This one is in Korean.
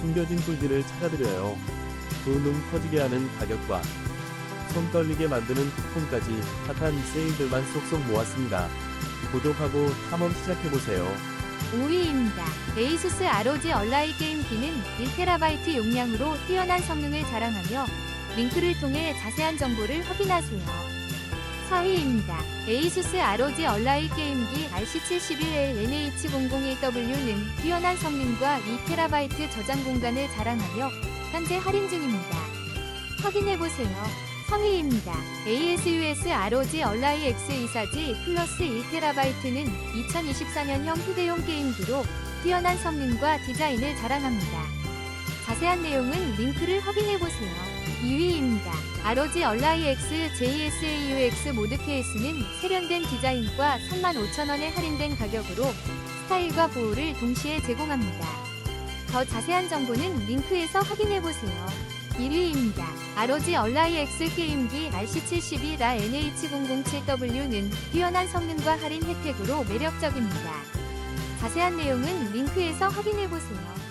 숨겨진 꿀들을 찾아드려요. 두눈 커지게 하는 가격과 손 떨리게 만드는 쿠폰까지 핫한 세일들만 쏙쏙 모았습니다. 구독하고 탐험 시작해보세요. 5위입니다. 에이수스 ROG 얼라이 게임기는 1TB 용량으로 뛰어난 성능을 자랑하며 링크를 통해 자세한 정보를 확인하세요. 4위입니다. 에이수스 ROG 얼라이 게임기 RC71L NH001W는 뛰어난 성능과 2TB 저장 공간을 자랑하며 현재 할인 중입니다. 확인해보세요. 3위입니다. ASUS ROG 얼라이 X24G 플러스 1TB는 2024년형 휴대용 게임기로 뛰어난 성능과 디자인을 자랑합니다. 자세한 내용은 링크를 확인해보세요. 2위입니다. ROG 얼라이 X JSAUX 모드 케이스는 세련된 디자인과 35,000원의 할인된 가격으로 스타일과 보호를 동시에 제공합니다. 더 자세한 정보는 링크에서 확인해보세요. 1위입니다. ROG 얼라이 X 게임기 RC72라 NH007W는 뛰어난 성능과 할인 혜택으로 매력적입니다. 자세한 내용은 링크에서 확인해보세요.